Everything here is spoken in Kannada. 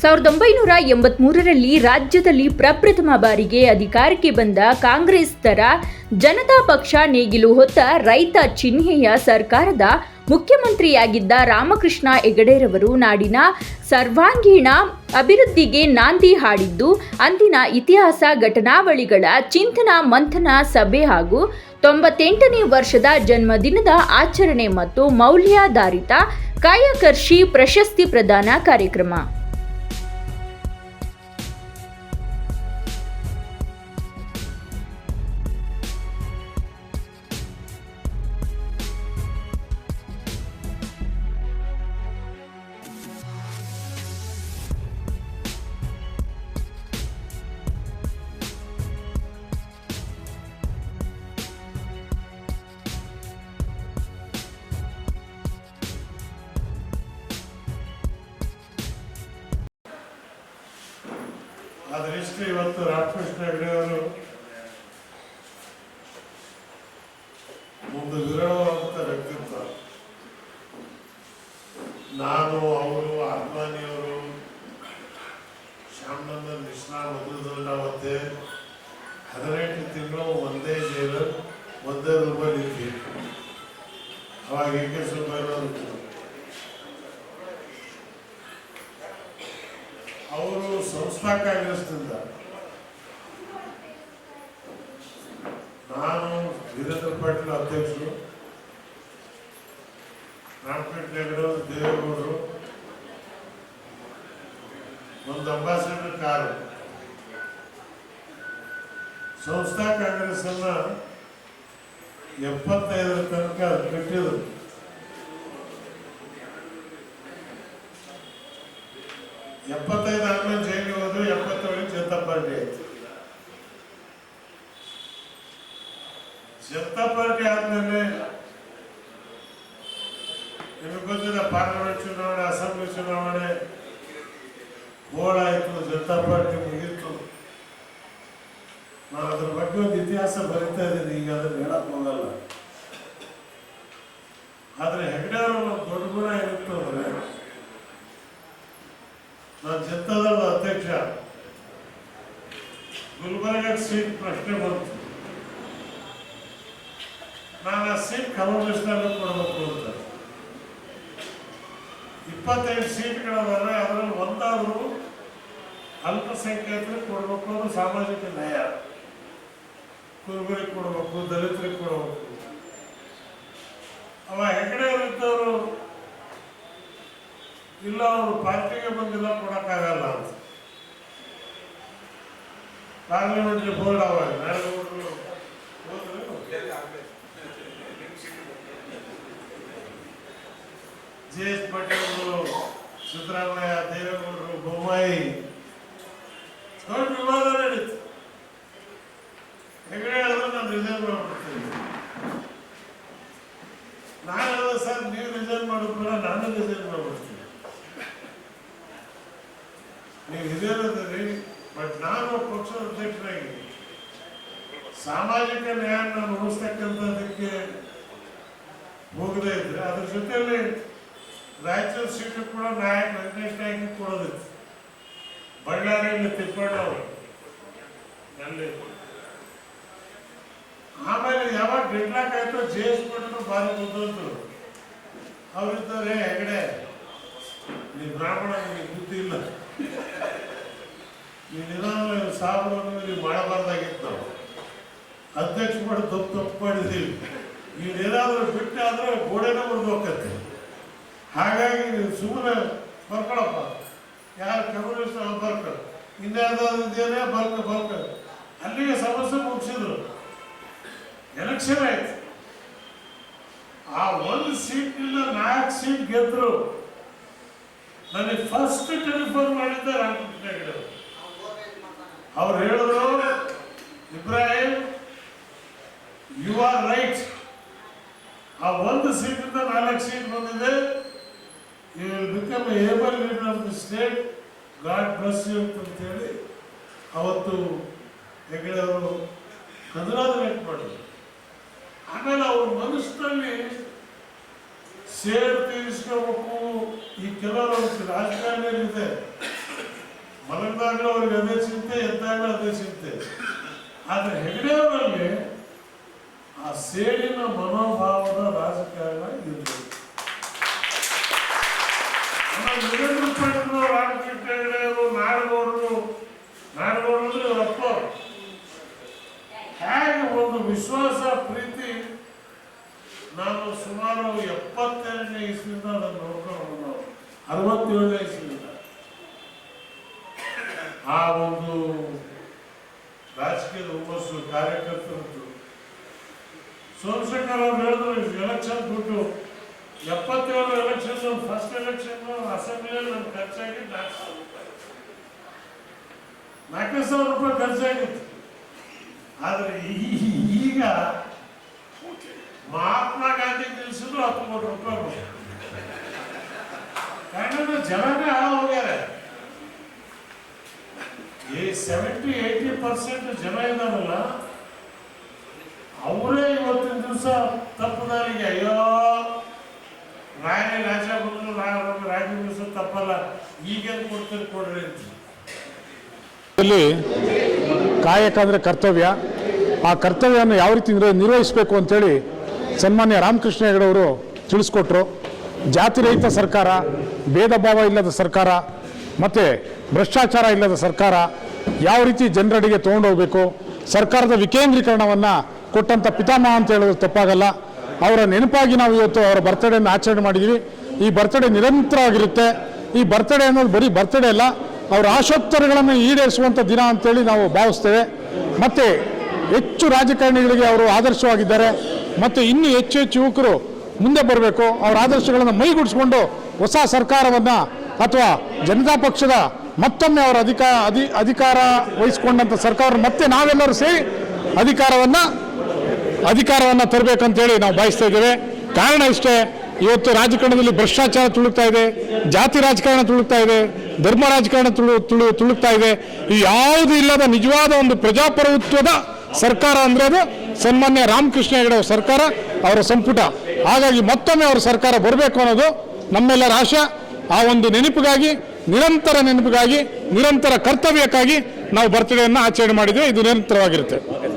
ಸಾವಿರದ ಒಂಬೈನೂರ ಎಂಬತ್ಮೂರರಲ್ಲಿ ರಾಜ್ಯದಲ್ಲಿ ಪ್ರಪ್ರಥಮ ಬಾರಿಗೆ ಅಧಿಕಾರಕ್ಕೆ ಬಂದ ಕಾಂಗ್ರೆಸ್ ತರ ಜನತಾ ಪಕ್ಷ ನೇಗಿಲು ಹೊತ್ತ ರೈತ ಚಿಹ್ನೆಯ ಸರ್ಕಾರದ ಮುಖ್ಯಮಂತ್ರಿಯಾಗಿದ್ದ ರಾಮಕೃಷ್ಣ ಹೆಗಡೆರವರು ನಾಡಿನ ಸರ್ವಾಂಗೀಣ ಅಭಿವೃದ್ಧಿಗೆ ನಾಂದಿ ಹಾಡಿದ್ದು, ಅಂದಿನ ಇತಿಹಾಸ ಘಟನಾವಳಿಗಳ ಚಿಂತನ ಮಂಥನ ಸಭೆ ಹಾಗೂ ತೊಂಬತ್ತೆಂಟನೇ ವರ್ಷದ ಜನ್ಮದಿನದ ಆಚರಣೆ ಮತ್ತು ಮೌಲ್ಯಾಧಾರಿತ ಕಾಯಕರ್ಷಿ ಪ್ರಶಸ್ತಿ ಪ್ರದಾನ ಕಾರ್ಯಕ್ರಮ. ಅದರಿಷ್ಟು ಇವತ್ತು ರಾಮಕೃಷ್ಣ ಹೆಗಡೆ ಒಂದು ವಿರಳವಾದಂಥ ವ್ಯಕ್ತಿತ್ವ ನಾನು ಅವರು ಅದ್ವಾನಿಯವರು ಶ್ಯಾಮನಂದನ್ ಮಿಶ್ರಾ ಮತ್ತೆ ಹದಿನೆಂಟು ತಿಂಗಳು ಒಂದೇ ಜೈಲು, ಒಂದೇ ರೂಪಾಯಿ ಅವಾಗ ಏಕೆ ಸ್ವಲ್ಪ ಅವರು ಸಂಸ್ಥಾ ಕಾಂಗ್ರೆಸ್ನಿಂದ ನಾನು ವೀರೇಂದ್ರ ಪಾಟೀಲ್ ಅಧ್ಯಕ್ಷರು ಅವರು, ದೇವೇಗೌಡರು ಒಂದು ಅಂಬಾಸಿಡರ್ ಕಾರು. ಸಂಸ್ಥಾ ಕಾಂಗ್ರೆಸ್ ಅನ್ನ ಎಪ್ಪತ್ತೈದರ ತನಕ ಕಟ್ಟಿದ್ರು ಎಪ್ಪತ್ತೈದು ಆದ್ಮೇಲೆ ಜೈಲಿಗೆ ಹೋದ್ರು ಎಪ್ಪತ್ತೇಳು ಜನತಾ ಪಾರ್ಟಿ ಆಯ್ತು ಜನತಾ ಆದ್ಮೇಲೆ ನಿಮಗೆ ಗೊತ್ತಿಲ್ಲ ಪಾರ್ಲಿಮೆಂಟ್ ಚುನಾವಣೆ, ಅಸೆಂಬ್ಲಿ ಚುನಾವಣೆ ಹೋಳಾಯ್ತು ಜನತಾ ಪಾರ್ಟಿ ಮುಗೀತು. ನಾನು ಅದ್ರ ಬಗ್ಗೆ ಒಂದು ಇತಿಹಾಸ ಬರಿತಾ ಇದ್ದೀನಿ, ಈಗ ಅದನ್ನ ಹೇಳಕ್ ಹೋಗಲ್ಲ. ಆದ್ರೆ ಹೆಗ್ಡೆ ಅವರ ದೊಡ್ಡ ಗುಣ ಏನಿತ್ತು ಅಂದ್ರೆ, ನಾನು ಜನತಾದಳದ ಅಧ್ಯಕ್ಷ ಗುಲ್ಬರ್ಗ ಸೀಟ್ ಪ್ರಶ್ನೆ ಬಂತು ನಾನು ಆ ಸೀಟ್ ಕಮರ್ಷಿಯಲ್ ಕೊಡಬೇಕು ಅಂತ. ಇಪ್ಪತ್ತೈದು ಸೀಟ್ಗಳದಾವೆ ಅದರಲ್ಲಿ ಒಂದಾದರೂ ಅಲ್ಪಸಂಖ್ಯಾತರಿಗೆ ಕೊಡಬೇಕು ಅದು ಸಾಮಾಜಿಕ ನ್ಯಾಯ. ಕುರುಬರಿಗೆ ಕೊಡಬೇಕು, ದಲಿತರಿಗೆ ಕೊಡಬೇಕು. ಅವ ಹೆಗಡೆ ಇದ್ದವರು ಇಲ್ಲ, ಅವರು ಪಾರ್ಟಿಗೆ ಬಂದಿಲ್ಲ, ಕೊಡೋಕ್ಕಾಗಲ್ಲ ಅಂತ. ಪಾರ್ಲಿಮೆಂಟ್ರಿ ಬೋರ್ಡ್ ಅವ ಜೆ ಎಸ್ ಪಾಟೀಲ್ ಅವರು ಸಿದ್ದರಾಮಯ್ಯ ದೇವೇಗೌಡರು ಬೊಮ್ಮಾಯಿ. ದೊಡ್ಡ ವಿವಾದ ನಡೀತು. ಹೆಗಡೆ ಹೇಳಿದ್ರು ನಾನು ರಿಸೈನ್ ಮಾಡ್ಬಿಡ್ತೀನಿ. ನಾನು ಹೇಳಿದ್ರೆ ಸರ್, ನೀವು ರಿಸೈನ್ ಮಾಡಿದ್ಮೇಲೆ ನಾನು ರಿಸೈನ್ ಮಾಡ್ಬಿಡ್ತೀನಿ. ನೀವು ಹಿರಿಯರದ್ರಿ ಬಟ್ ನಾನು ಪಕ್ಷದ ಅಧ್ಯಕ್ಷರಾಗಿ ಸಾಮಾಜಿಕ ನ್ಯಾಯನ ಉಳಿಸ್ತಕ್ಕಂಥದ್ದಕ್ಕೆ ಹೋಗದೇ ಇದ್ರೆ, ಅದ್ರ ಜೊತೆಯಲ್ಲಿ ರಾಯಚೂರು ಸೀಟು ಕೂಡ ನಾಯಕ ವೆಂಕಟೇಶ್ ನಾಯಕ್ ಕೊಡೋದಿತ್ತು ಬಳ್ಳಾರಿಯಲ್ಲಿ ತಿಪ್ಪಣ್ಣವರು ಆಮೇಲೆ ಯಾವಾಗ ಡೆಡ್ಲಾಕ್ ಆಯ್ತು ಜೆ ಎಸ್ ಪಟ್ಟರು ಭಾರಿ ಬುದ್ಧಂತರು ಅವರಿದ್ದಾರೆ ಹೆಗಡೆ. ನೀವು ಬ್ರಾಹ್ಮಣ ನಿಮಗೆ ಬುದ್ಧಿ ಇಲ್ಲ. ನೀನೇನಾದ್ರು ಸಾಬರನ್ನು ನೀವು ಮಾಡಬಾರ್ದಾಗಿತ್ತು ನಾವು. ಅಧ್ಯಕ್ಷ ಮಾಡಿ ತಪ್ಪು ತಪ್ಪು ಮಾಡಿದ್ದೀವಿ. ನೀನೇನಾದ್ರೂ ಬಿಟ್ಟಾದ್ರೆ ಗೋಡೆನ ಮುರಿದು ಹೋಗತ್ತೆ ಹಾಗಾಗಿ ನೀವು ಸುಮ್ಮನೆ ಬರ್ಕೊಳಪ್ಪ. ಯಾರು ಕಮ್ಯುನಿಸ್ಟ್ ಅವ್ರು ಬರ್ಕ ಇದೇನೇ ಬರ್ಕ ಬರ್ಕ. ಅಲ್ಲಿಗೆ ಸಮಸ್ಯೆ ಮುಗಿಸಿದ್ರು. ಎಲೆಕ್ಷನ್ ಆಯ್ತು. ಆ ಒಂದು ಸೀಟ್ನಿಂದ ನಾಲ್ಕು ಸೀಟ್ ಗೆದ್ರು. ನನಗೆ ಫಸ್ಟ್ ಟೆಲಿಫೋನ್ ಮಾಡಿದ್ದೆ ರಾಮಕೃಷ್ಣ ಹೆಗಡೆ. ಅವ್ರು ಹೇಳಿದ್ರು ಇಬ್ರಾಹಿಂ ಯು ಆರ್ ರೈಟ್ ಆ ಒಂದು ಸೀಟಿಂದ ನಾಲ್ಕು ಸೀಟ್ ಬಂದಿದೆ you will become able leader of the state God bless you ಅಂತೇಳಿ ಅವತ್ತು ಹೆಗಡೆ ಅವರು ಕದರಾದ ಮಾಡಿದ್ರು ಆಮೇಲೆ ಅವ್ರ ಮನಸ್ಸಿನಲ್ಲಿ ಸೇಡ್ ತೀರಿಸ್ಕೋಬೇಕು ಈ ಕೆಲವರು ರಾಜಕಾರಣಿಯಲ್ಲಿದೆ ಅವ್ರಿಗೆ ಅದೇ ಚಿಂತೆ, ಎದ್ದಾಗಲೂ ಅದೇ ಚಿಂತೆ. ಆದರೆ ಹೆಗಡೆಯವರಲ್ಲಿ ಆ ಸೇಡಿನ ಮನೋಭಾವದ ರಾಜಕಾರಣ ಇರಬೇಕು ಆಮೇಲೆ ವೀರೇಂದ್ರ ಪಂಡಿತರು ರಾಮಕೃಷ್ಣ ಹೆಗಡೆಯವರು ನಾಡಗೌಡರು ನಾಡಗೌಡರು ಅಂದ್ರೆ ಇವ್ರ ಅಪ್ಪ ಹೇಗೆ ಒಂದು ವಿಶ್ವಾಸ ಪ್ರೀತಿ ನಾನು ಸುಮಾರು ಎಪ್ಪತ್ತೆರಡನೇ ಇಸ್ವಿಯಿಂದ ಅದನ್ನು ನೋಡ್ಕೊಂಡು ನಾವು ಅರವತ್ತೇಳನೇ ಇಸ್ವಿಯಿಂದ. ಆ ಒಂದು ರಾಜಕೀಯದ ಹುಮ್ಮಸ್ಸು ಕಾರ್ಯಕರ್ತರದ್ದು. ಸೋಮಶೇಖರ್ ಅವ್ರು ಹೇಳಿದ್ರು ಎಲೆಕ್ಷನ್ ಬಿಟ್ಟು ಎಪ್ಪತ್ತೇಳು ಎಲೆಕ್ಷನ್ ಫಸ್ಟ್ ಎಲೆಕ್ಷನ್ ಅಸೆಂಬ್ಲಿಯಲ್ಲಿ ನಮ್ಗೆ ಖರ್ಚಾಗಿ ನಾಲ್ಕು ಸಾವಿರ ರೂಪಾಯಿ ನಾಲ್ಕು ಸಾವಿರ ರೂಪಾಯಿ ಖರ್ಚಾಗಿತ್ತು. ಆದರೆ ಈಗ ಮಹಾತ್ಮ ಗಾಂಧಿ ನಿಲ್ಸಿದ್ರು ಹತ್ತು ಕೋಟಿ ರೂಪಾಯಿ. ಕಾರಣ ಜನನೇ ಹಾಳು ಹೋಗ್ಯಾರ. ಈ ಸೆವೆಂಟಿ ಏಯ್ಟಿ ಪರ್ಸೆಂಟ್ ಜನ ಇದಾರಲ್ಲ ಅವರೇ ಇವತ್ತಿನ ದಿವಸ ತಪ್ಪು ದಾರಿಗೆ ಅಯ್ಯೋ ರಾಯನೇ ರಾಜ ಬಂದ್ರು ರಾಜ ದಿವಸ ತಪ್ಪಲ್ಲ ಈಗೇನು ಕೊಡ್ತೀರಿ, ಕೊಡ್ರಿ ಅಂತ. ಇಲ್ಲಿ ಕಾಯಕ ಅಂದರೆ ಕರ್ತವ್ಯ. ಆ ಕರ್ತವ್ಯವನ್ನು ಯಾವ ರೀತಿ ನಿರ್ವ ನಿರ್ವಹಿಸಬೇಕು ಅಂತೇಳಿ ಸನ್ಮಾನ್ಯ ರಾಮಕೃಷ್ಣ ಹೆಗಡೆಯವರು ತಿಳಿಸ್ಕೊಟ್ರು. ಜಾತಿರಹಿತ ಸರ್ಕಾರ, ಭೇದ ಭಾವ ಇಲ್ಲದ ಸರ್ಕಾರ, ಮತ್ತು ಭ್ರಷ್ಟಾಚಾರ ಇಲ್ಲದ ಸರ್ಕಾರ ಯಾವ ರೀತಿ ಜನರಡಿಗೆ ಹೋಗಬೇಕು? ಸರ್ಕಾರದ ವಿಕೇಂದ್ರೀಕರಣವನ್ನು ಕೊಟ್ಟಂಥ ಪಿತಾಮಹ ಅಂತ ಹೇಳೋದು ತಪ್ಪಾಗಲ್ಲ. ಅವರ ನೆನಪಾಗಿ ನಾವು ಇವತ್ತು ಅವರ ಬರ್ತಡೇನ ಆಚರಣೆ ಮಾಡಿದ್ದೀವಿ ಈ ಬರ್ತಡೇ ನಿರಂತರವಾಗಿರುತ್ತೆ. ಈ ಬರ್ತಡೇ ಅನ್ನೋದು ಬರೀ ಬರ್ತಡೇ ಅಲ್ಲ, ಅವರ ಆಶೋತ್ತರಗಳನ್ನು ಈಡೇರಿಸುವಂಥ ದಿನ ಅಂತೇಳಿ ನಾವು ಭಾವಿಸ್ತೇವೆ. ಮತ್ತು ಹೆಚ್ಚು ರಾಜಕಾರಣಿಗಳಿಗೆ ಅವರು ಆದರ್ಶವಾಗಿದ್ದಾರೆ ಮತ್ತು ಇನ್ನೂ ಹೆಚ್ಚು ಹೆಚ್ಚು ಯುವಕರು ಮುಂದೆ ಬರಬೇಕು. ಅವರ ಆದರ್ಶಗಳನ್ನು ಮೈಗೂಡಿಸ್ಕೊಂಡು ಹೊಸ ಸರ್ಕಾರವನ್ನು ಅಥವಾ ಜನತಾ ಪಕ್ಷದ ಮತ್ತೊಮ್ಮೆ ಅವರ ಅಧಿಕಾರ ಅಧಿ, ಅಧಿಕಾರ ವಹಿಸಿಕೊಂಡಂಥ ಸರ್ಕಾರ ಮತ್ತೆ ನಾವೆಲ್ಲರೂ ಸೇರಿ ಅಧಿಕಾರವನ್ನು ಅಧಿಕಾರವನ್ನು ತರಬೇಕಂತೇಳಿ ನಾವು ಬಯಸ್ತಾ ಇದ್ದೇವೆ. ಕಾರಣ ಇಷ್ಟೇ, ಇವತ್ತು ರಾಜಕಾರಣದಲ್ಲಿ ಭ್ರಷ್ಟಾಚಾರ ತುಳುಕ್ತಾ ಇದೆ, ಜಾತಿ ರಾಜಕಾರಣ ತುಳುಕ್ತಾ ಇದೆ, ಧರ್ಮ ರಾಜಕಾರಣ ತುಳು ತುಳು, ತುಳುಕ್ತಾ ಇದೆ. ಯಾವುದು ಇಲ್ಲದ ನಿಜವಾದ ಒಂದು ಪ್ರಜಾಪ್ರಭುತ್ವದ ಸರ್ಕಾರ ಅಂದ್ರೆ ಅದು ಸನ್ಮಾನ್ಯ ರಾಮಕೃಷ್ಣ ಹೆಗಡೆ ಅವರ ಸರ್ಕಾರ, ಅವರ ಸಂಪುಟ. ಹಾಗಾಗಿ ಮತ್ತೊಮ್ಮೆ ಅವರ ಸರ್ಕಾರ ಬರಬೇಕು ಅನ್ನೋದು ನಮ್ಮೆಲ್ಲರ ಆಶೆ. ಆ ಒಂದು ನೆನಪಿಗಾಗಿ, ನಿರಂತರ ನೆನಪಿಗಾಗಿ, ನಿರಂತರ ಕರ್ತವ್ಯಕ್ಕಾಗಿ ನಾವು ಬರ್ತಡೆಯನ್ನು ಆಚರಣೆ ಮಾಡಿದ್ವಿ ಇದು ನಿರಂತರವಾಗಿರುತ್ತೆ.